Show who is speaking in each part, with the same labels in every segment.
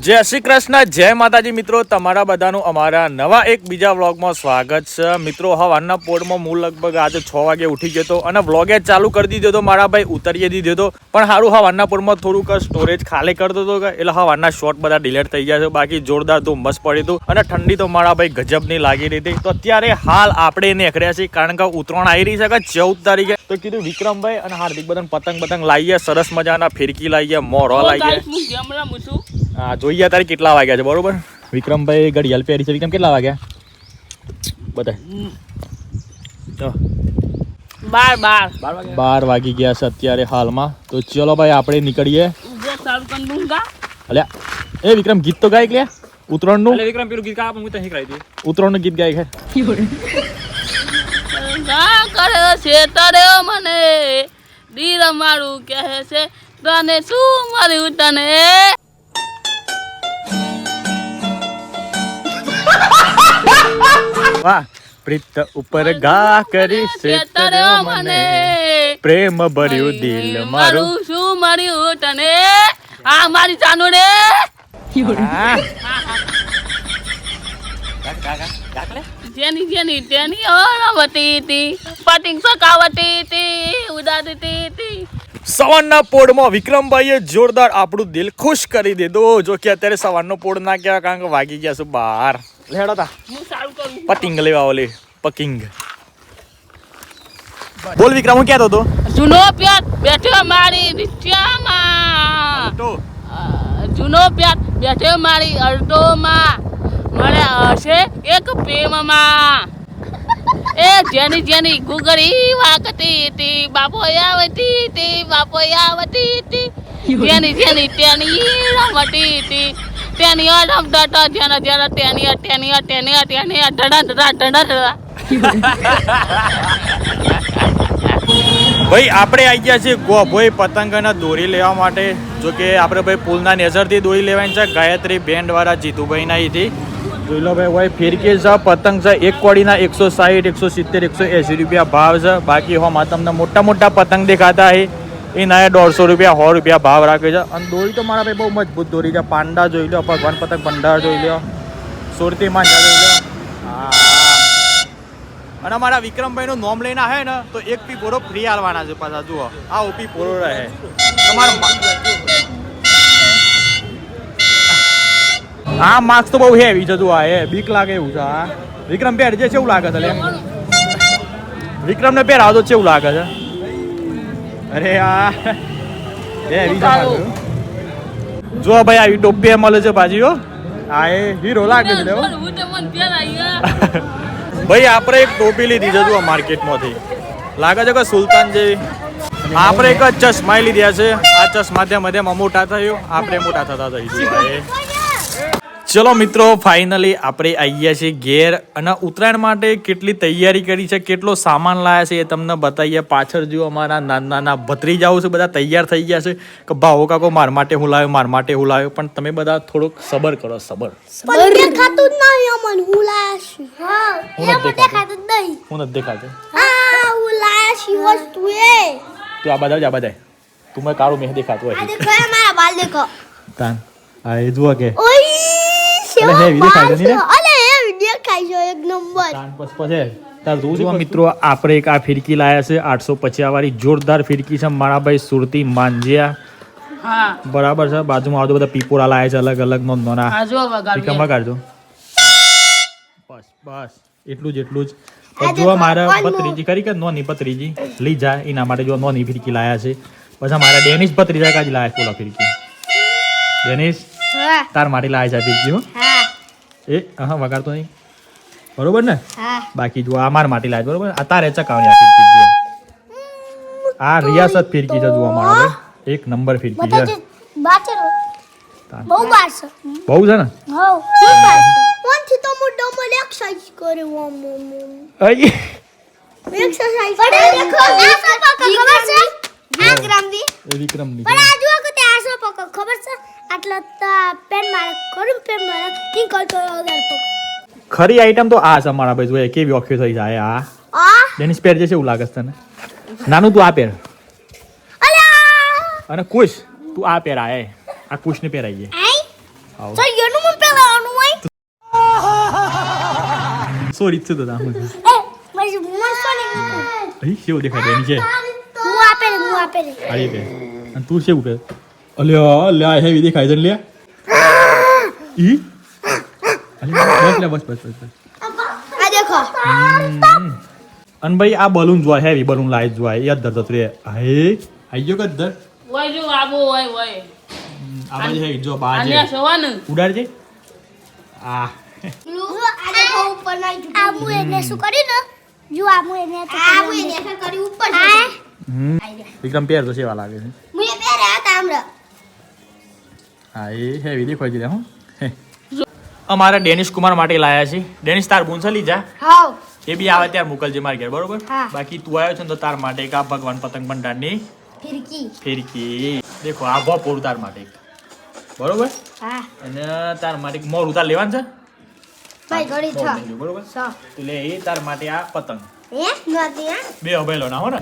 Speaker 1: જય શ્રી કૃષ્ણ જય માતાજી મિત્રો. તમારા બધાનું અમારા નવા એક બીજા વ્લોગમાં સ્વાગત છે. મિત્રો હવારના પોળમાં હું લગભગ આજે છ વાગે ઉઠી ગયો હતો અને વ્લોગે ચાલુ કરી દીધો હતો મારા ભાઈ ઉતરી દીધો હતો પણ સારું હવારના પોળમાં થોડુંક સ્ટોરેજ ખાલી કરતો હતો કે એટલે હવારના શોર્ટ બધા ડિલેટ થઈ ગયા છે. બાકી જોરદાર ધુમ્મસ પડી હતું અને ઠંડી તો મારા ભાઈ ગજબની લાગી રહી હતી. તો અત્યારે હાલ આપણે નીકળ્યા છીએ કારણ કે ઉત્તરાયણ આવી રહી છે કે ચૌદ તારીખે. તો કીધું વિક્રમભાઈ અને હાર્દિક બધાને પતંગ પતંગ લાવીએ સરસ મજાના ફિરકી લાવીએ મોરો લાવીએ. હા જોઈએ તારે કેટલા વાગ્યા છે બરોબર? વિક્રમભાઈ ઘડિયાળ પહેરી છે. વિક્રમ કેટલા વાગ્યા? બધા
Speaker 2: બાર બાર.
Speaker 1: બાર વાગી ગયા છે અત્યારે હાલમાં. તો ચલો ભાઈ આપણે નીકળીએ.
Speaker 2: જે
Speaker 1: અલ્યા. એ વિક્રમ ગીત તો ગાય કે ઉત્તરાયણનું
Speaker 3: વિક્રમ પેલું ગીત ગાવા હું તહીં કરાવી દઈએ.
Speaker 1: ઉત્તરાયણનું ગીત ગાય
Speaker 2: કરે છે તરે મને. દીર મારું કહે છે તને શું મળ્યું તને?
Speaker 1: વાહ પ્રીત ઉપર ગા કરી છે
Speaker 2: મને
Speaker 1: પ્રેમ ભર્યું દિલ મારું
Speaker 2: શું મળ્યું તને આ મારી ચાનુ રે
Speaker 1: હા.
Speaker 2: જેની જેની તેની ઓરવતી હતી. પટિંગ સકાવતી હતી ઉડાડતી હતી.
Speaker 1: સવારના પોળમાં વિક્રમભાઈએ જોરદાર આપણું દિલ ખુશ કરી દીધું. જો કે અત્યારે સવારનો પોળ ના કહેવાય કારણ કે વાગી ગયા છું બહાર લેડો તા
Speaker 2: હું સારું કરું.
Speaker 1: પતિંગ લેવા ઓલી પકિંગ. બોલ વિક્રમ હું કહેતો હતો?
Speaker 2: જૂનો પ્યાર બેઠો મારી રિક્ષામાં જૂનો પ્યાર બેઠો મારી અડધોમાં. મને હશે? એક પ્રેમમાં એ જેની જેની ગુગળી વાગતી હતી બાપો આવતી હતી બાપો આવતી હતી. જેની જેની તેની રમતી હતી. તેની અડમ હતા જેના જેના તેની તેની તેની તેની ઢડા ઢડા ઢડા
Speaker 1: ભાઈ, આપણે આવી ગયા છીએ ગોભોઈ પતંગ અને દોરી લેવા માટે. જો કે આપણે ભાઈ પુલના નેઝરથી દોરી લેવાની છે. ગાયત્રી બેન્ડ વાળા જીતુભાઈના અહીંથી જોઈ લો ભાઈ ભાઈ ફિરકી છે પતંગ છે. એક કોડીના એકસો સાહીઠ એકસો સિત્તેર એકસો એંસી રૂપિયા ભાવ છે. બાકી હોમાં તમને મોટા મોટા પતંગ દેખાતા હે. એ ના દોઢસો રૂપિયા સો રૂપિયા ભાવ રાખે છે. અને દોરી તો મારા ભાઈ બહુ મજબૂત દોરી છે. પાંડા જોઈ લો ભગવાન પતંગ ભંડાર જોઈ લો સુરતી માંડા જોઈ લો હા. અને અમારા વિક્રમભાઈનું નોમ લઈને આવે ને તો એક પી પોરો ફ્રી આલવાના છે પાછા જુઓ. આ ઓપી પોરો રહે તમારો આ માર્ક્સ તો બહુ હેવી છે જુઓ આ એ બીક લાગે એવું છે આ વિક્રમ પહેર જે કેવું લાગે છે વિક્રમ ને પહેરાવ તો કેવું લાગે છે? અરે આ. હેવી છે. જો ભાઈ આવી ટોપી મળે છે ભાજીઓ હા. આ એ હીરો લાગે છે હો.
Speaker 2: હું. તો
Speaker 1: ભાઈ આપણે એક ટોપી લીધી છે જુઓ માર્કેટમાંથી. લાગે છે કે સુલતાન જેવી? આપણે એક જ ચશ્મા લીધા છે. આ ચશ્મા ત્યાં મધ્યમાં મોટા થયો. આપણે મોટા થતા થઈશું ચલો મિત્રો ફાઇનલી આપણે આવ્યા છીએ ઘેર અને ઉત્તરાયણ માટે કેટલી તૈયારી કરી છે કેટલો સામાન લાયા છે એ તમને બતાવીએ પાછળ જો અમારા નાના નાના ભત્રીજાઓ છે બધા તૈયાર થઈ ગયા છે કે ભાવો કાકો માર માટે હું લાવ્યો માર માટે હું લાવ્યો. પણ તમે બધા થોડોક સબર કરો સબર.
Speaker 4: પણ દેખાતું જ નહીં અમન હું લાયા છું. હા
Speaker 1: હું નથી દેખાતું. તું આ બધા જ આ બધા તું મેં કાળું મેં દેખાતું હોય. તાન આ એ જુઓ કે.
Speaker 4: ઓય!
Speaker 1: મિત્રો આપણે એક આ ફિરકી લાયા છે આઠસો પચાસ વાળી જોરદાર ફિરકી છે મારા ભાઈ સુરતી માંજિયા.
Speaker 2: હા.
Speaker 1: બરાબર છે બાજુમાં આવતો બધા પીપોરા લાયા છે અલગ અલગ નો નોના.
Speaker 2: આ જો
Speaker 1: વિક્રમ
Speaker 2: વગાડ
Speaker 1: વગાડજો બસ બસ એટલું જ એટલું જ. જો મારા પત્રીજી કરી કે નોની પત્રીજી લઈ જાય એના માટે જો નોની ફિરકી લાયા છે. પછી મારા ડેનિશ પત્રીજા કાજ લાયા છે ફિરકી. ડેનિશ તાર માટે લાયા છે ફિરકી હા. એ હા વગાડતો નહીં. બરોબર ને? બાકી જો આ માર માટે લાજ બરોબર આ તારે ચકાવણી આખી ફિરકી આ રિયાસત ફિરકી છે જોવા અમારો એક નંબર ફિરકી છે.
Speaker 4: બહુ છે
Speaker 1: બહુ છે ને?
Speaker 4: હા કોણથી તો એક્સરસાઇઝ કરે એક્સરસાઇઝ દેખો આ ખબર છે?
Speaker 1: એ વિક્રમની
Speaker 4: પણ આ જો કે આ તો અગર પકડ
Speaker 1: ખરી આઈટમ તો આ છે અમારા ભાઈ જોઈએ કેવી ઓખી થઈ જાય આ. ડેનિસ પહેર છે એવું લાગે છે તને. નાનું તું આ પહેર. અને કુશ તું આ પહેર આય આ કુશને ને
Speaker 4: તો એનું આનું હોય.
Speaker 1: સોરી શું દાદા હું અહીં કેવું દેખાય છે? નીચે
Speaker 4: હું આપે હું આપે રે
Speaker 1: આડી કે અને તું કેવું કે અલ્યા અલ્યા હેવી દેખાય છે લે ઈ? બસ લે બસ બસ બસ બસ.
Speaker 4: આ દેખો.
Speaker 1: અને ભાઈ આ બલૂન જોવા હેવી બલૂન લાઈટ જોવા એ અધર જતું રે હે આઈ ગયો કે અધર
Speaker 2: વય જો આબો વય વય
Speaker 1: આ ભાઈ હે જો બાજે
Speaker 2: આને સવાનું
Speaker 1: ઉડાડજે આ.
Speaker 4: આ દેખો ઉપર નાઈ આ મુ એને શું કર્યું ને? જો આ એને આ મુ એને કર્યું ઉપર
Speaker 1: હમ. વિક્રમ પેર તો સેવા લાગે છે.
Speaker 4: મુ પેર આ હમણાં.
Speaker 1: હા એ હેવી દેખાય છે હું. અમારા ડેનિશ કુમાર માટે લાયા છે. ડેનિશ તાર બુનસલી જા. એ બી આવે ત્યારે મોકલજે મારી ઘેર બરોબર? બાકી તું આવ્યો છે ને તો તાર માટે એક આ ભગવાન પતંગ ભંડારની
Speaker 4: ફિરકી.
Speaker 1: ફિરકી. દેખો આ ભોપોર તાર માટે બરોબર?
Speaker 4: હા.
Speaker 1: અને તાર માટે મોર ઉતાર લેવાનું છે?
Speaker 4: ભાઈ ઘડી છ
Speaker 1: બરોબર? એટલે એ તાર માટે આ પતંગ. બે અભેલો ના હો ને?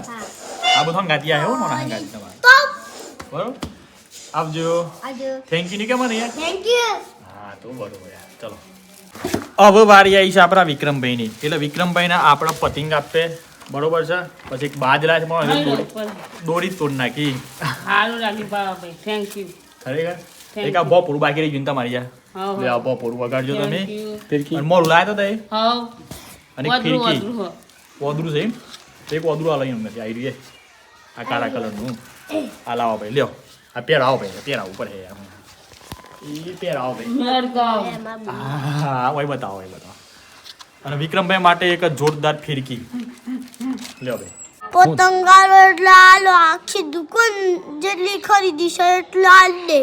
Speaker 1: આ બધું હંગાતી આ હો ને તમારે. બરોબર? આવજો. થેન્ક યુ નહીં કે મને યાર
Speaker 4: થેન્ક યુ
Speaker 1: તો બરોબર યાર. ચલો. હવે વારી આવી છે આપણા વિક્રમભાઈની. એટલે વિક્રમભાઈને આપણા પતિંગ આપે. બરોબર છે? પછી એક બાજ છે પણ દોરી તોડ નાખી.
Speaker 2: સારું લાગી થેન્ક યુ
Speaker 1: ખરેખર? એક આ ભોપોરું બાકી રહી ગયું તમારી યાર.
Speaker 2: હા,
Speaker 1: લે આ ભોપોરું વગાડજો તમે. ફિરકી. અને મોરું તો તે અને ફિરકી. ઓદરું છે એમ? તો એક ઓદરું આ લઈ નથી આવી રહ્યું આ કાળા કલરનું. આ લાવો ભાઈ લ્યો. આ પહેરાવો ભાઈ પહેરાવો ઉપર હે એ પહેરાવો ભાઈ. હા વહી બતાવો વહી બતાવો. અને વિક્રમભાઈ માટે એક જોરદાર ફિરકી. લ્યો ભાઈ.
Speaker 4: પતંગારો એટલે આલો આખી દુકાન જેટલી ખરીદી છે એટલે આલ દે.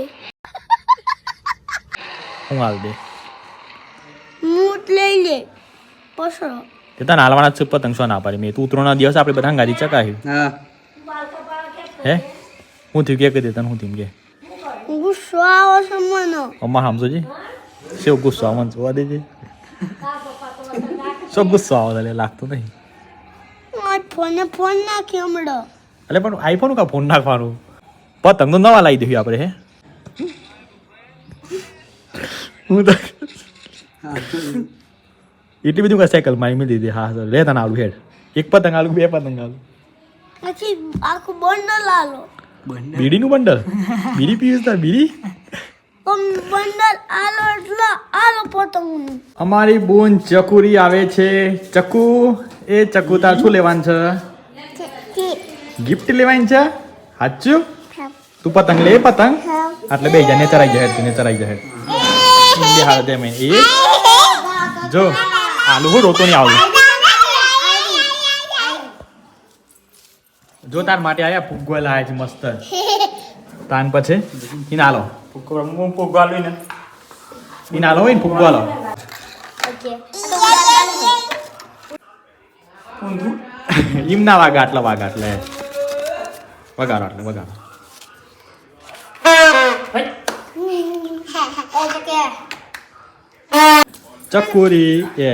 Speaker 1: હું હાલ દે?
Speaker 4: મૂટ લઈ લે. પછો.
Speaker 1: તે તને હાલવાના જ છે પતંગ શું ના પાડી. મેં તું ઉતરોના દિવસ આપણે બધા ગાડી ચકાવી.
Speaker 3: હે.
Speaker 1: હું? થયું કે દે તને હું થયું કે?
Speaker 4: ગુસ્સો આવે છે મને.
Speaker 1: અમાર સમજો જી શું ગુસ્સો આવે મને જોવા દેજે શું ગુસ્સો આવે તને લાગતું નહીં
Speaker 4: ફોને ફોન નાખી હમણાં
Speaker 1: એટલે પણ આઈફોન કા ફોન નાખવાનું પતંગ તો નવા લાવી દઈએ આપણે હે હું તો એટલી બધું કા સાયકલ મારી મેં દીધી હા સર લે તને આલુ હેડ એક પતંગ આલુ બે પતંગ આલુ
Speaker 4: પછી આખું બંડલ આલો
Speaker 1: બીડીનું બંડલ બીડી પીવું તાર બીડી
Speaker 4: બંડલ આલો એટલે આલો પતંગ
Speaker 1: અમારી બોન ચકુરી આવે છે. ચકુ એ ચકુ તાર શું લેવાનું છે? ગિફ્ટ લેવાની છે? સાચું? તું પતંગ લે પતંગ. એટલે બે જા ચરાઈ જાય તું નેચર આવી જાય બે હાલ દે મેં એ. જો આલુ હું રોતો નહીં આવું જો તાર માટે આયા ફુગ્ગો લાયા છે મસ્ત. તાન પછી ઇન આલો. ફુગ્ગો હું ફુગ્ગો આલું ને. ઇન આલો હોય ને ફુગ્ગો આલો ઇમ ના વાગા આટલા વાગા એટલે. વગાડો આટલે વગાડો. ચકોરી એ.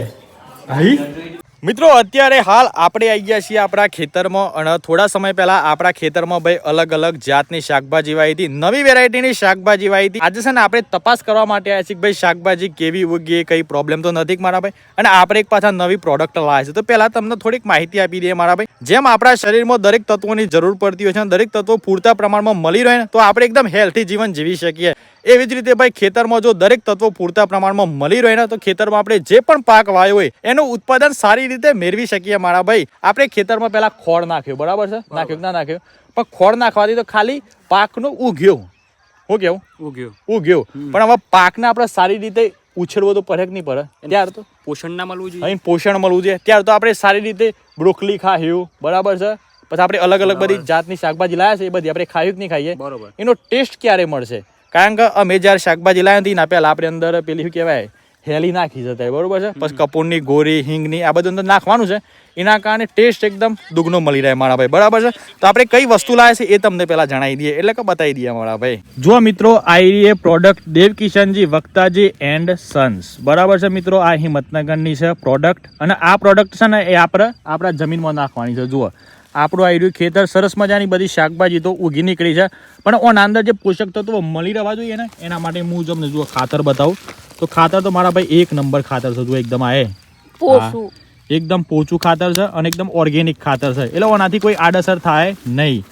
Speaker 1: આઈ મિત્રો, અત્યારે હાલ આપણે આવી ગયા છીએ આપણા ખેતરમાં અને થોડા સમય પહેલા આપણા ખેતરમાં ભાઈ અલગ અલગ જાતની શાકભાજી વાવી હતી. નવી વેરાયટીની શાકભાજી વાવી હતી. આજે છે ને આપણે તપાસ કરવા માટે આવ્યા છીએ ભાઈ શાકભાજી કેવી ઉગી, કઈ પ્રોબ્લેમ તો નથી મારા ભાઈ? અને આપણે એક પાછા નવી પ્રોડક્ટ લાવે છે તો પહેલા તમને થોડીક માહિતી આપી દઈએ મારા ભાઈ. જેમ આપણા શરીરમાં દરેક તત્વોની જરૂર પડતી હોય છે અને દરેક તત્વો પૂરતા પ્રમાણમાં મળી રહે ને, તો આપણે એકદમ હેલ્થી જીવન જીવી શકીએ. એવી જ રીતે ભાઈ ખેતરમાં જો દરેક તત્વો પૂરતા પ્રમાણમાં મળી રહે ને તો ખેતરમાં આપણે જે પણ પાક વાયો હોય એનું ઉત્પાદન સારી રીતે મેળવી શકીએ મારા ભાઈ. આપણે ખેતરમાં પહેલા ખોળ નાખ્યું બરાબર છે? નાખ્યું ના નાખ્યું? પણ ખોળ નાખવાથી તો ખાલી પાકનું ઉગ્યો. હું કેવું?
Speaker 3: ઉગ્યો.
Speaker 1: ઉગ્યો. પણ હવે પાકને આપણે સારી રીતે ઉછેરવો તો પડે નહીં પડે. ત્યાર તો
Speaker 3: પોષણ ના મળવું જોઈએ.
Speaker 1: પોષણ મળવું જોઈએ. ત્યાર તો આપણે સારી રીતે બ્રોકલી ખાયું બરાબર છે? પછી આપણે અલગ અલગ બધી જાતની શાકભાજી લાયા છે એ બધી આપણે ખાયું કે નહીં ખાઈએ?
Speaker 3: બરોબર.
Speaker 1: એનો ટેસ્ટ ક્યારે મળશે? કારણ કે અમે જ્યારે શાકભાજી લાવી હતી ને પહેલાં આપણે અંદર પેલી શું કહેવાય, હેલી નાખી જતા બરોબર છે? પછી કપૂરની ગોરી, હિંગની, આ બધું અંદર નાખવાનું છે. એના કારણે ટેસ્ટ એકદમ દુગનો મળી રહે મારા ભાઈ, બરાબર છે? તો આપણે કઈ વસ્તુ લાવે છે એ તમને પહેલા જણાવી દઈએ, એટલે કે બતાવી દઈએ મારા ભાઈ. જો મિત્રો આઈ એ પ્રોડક્ટ દેવ કિશનજી વક્તાજી એન્ડ સન્સ બરાબર છે મિત્રો? આ હિંમતનગરની છે પ્રોડક્ટ અને આ પ્રોડક્ટ છે ને એ આપણે આપણા જમીનમાં નાખવાની છે, જુઓ. આપણું આઈડિયું ખેતર સરસ મજાની બધી શાકભાજી તો ઉગી નીકળી છે. પણ ઓના અંદર જે પોષક તત્વો મળી રહેવા જોઈએ ને એના માટે હું તમને જુઓ ખાતર બતાવું. તો ખાતર તો મારા ભાઈ એક નંબર ખાતર છે જુઓ એકદમ આ એકદમ પોચું ખાતર છે અને એકદમ ઓર્ગેનિક ખાતર છે. એટલે ઓનાથી કોઈ આડઅસર થાય નહીં.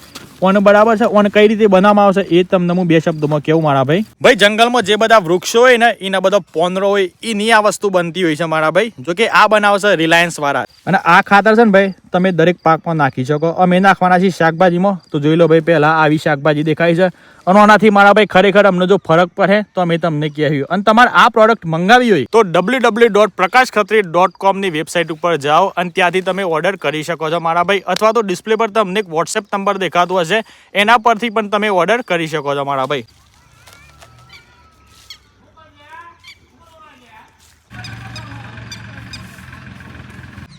Speaker 1: ઓન બરાબર છે ઓન કઈ રીતે બનાવવામાં આવશે એ તમને હું બે શબ્દોમાં કેવું મારા ભાઈ. ભાઈ જંગલમાં જે બધા વૃક્ષો હોય ને એના બધા પોનરો હોય એની આ વસ્તુ બનતી હોય છે મારા ભાઈ. જો કે આ બનાવશે રિલાયન્સ વાળા. અને આ ખાતર છે ને ભાઈ તમે દરેક પાકમાં નાખી શકો. અમે નાખવાના છીએ શાકભાજીમાં. તો જોઈ લો ભાઈ પહેલા આવી શાકભાજી દેખાય છે. અને આનાથી મારા ભાઈ ખરેખર અમને જો ફરક પડે તો અમે તમને કહેવ્યું અને તમારે આ પ્રોડક્ટ મંગાવી હોય તો W W dot Prakash Khatri dot કોમની website ઉપર જાઓ અને ત્યાંથી તમે ઓર્ડર કરી શકો છો મારા ભાઈ. અથવા તો ડિસ્પ્લે પર તમને એક વોટ્સએપ નંબર દેખાતો હશે. એના પરથી પણ તમે ઓર્ડર કરી શકો છો મારા ભાઈ.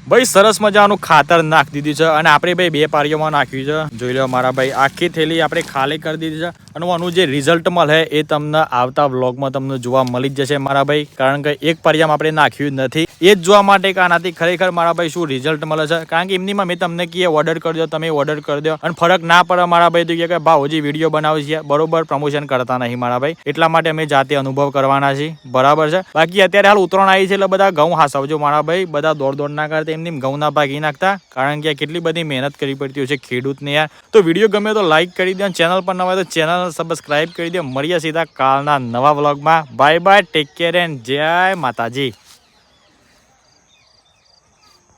Speaker 1: ભાઈ, સરસ મજાનું ખાતર નાખી દીધું છે. અને આપણે ભાઈ બે પારીઓમાં નાખ્યું છે. જોઈ લો મારા ભાઈ, આખી થેલી આપણે ખાલી કરી દીધી છે. અને આનું જે રિઝલ્ટ મળે એ તમને આવતા વ્લોગમાં તમને જોવા મળી જ જશે મારા ભાઈ. કારણ કે એક પરિયામ આપણે નાખ્યું નથી. એ જ જોવા માટે કે આનાથી ખરેખર મારા ભાઈ શું રિઝલ્ટ મળે છે. કારણ કે એમનીમાં મેં તમને કહીએ ઓર્ડર કરી દો, તમે ઓર્ડર કરી દો. અને ફરક ના પડે મારા ભાઈ તો કે ભાવ હજી વીડિયો બનાવી છે બરોબર પ્રમોશન કરતા નહીં મારા ભાઈ. એટલા માટે અમે જાતે અનુભવ કરવાના છીએ. બરાબર છે? બાકી અત્યારે હાલ ઉતરાણ આવી છે એટલે બધા ઘઉં હાસવજો મારા ભાઈ. બધા દોડ દોડ ના કરતા એમની ઘઉં ના ભાગી નાખતા. કારણ કે કેટલી બધી મહેનત કરવી પડતી હોય છે ખેડૂતને યાર. તો વીડિયો ગમે તો લાઈક કરી દો ચેનલ પર નવા તો ચેનલ સબસ્ક્રાઇબ કરી દો. મળીએ સીધા કાલના નવા વ્લોગમાં bye bye take care and Jai Mataji.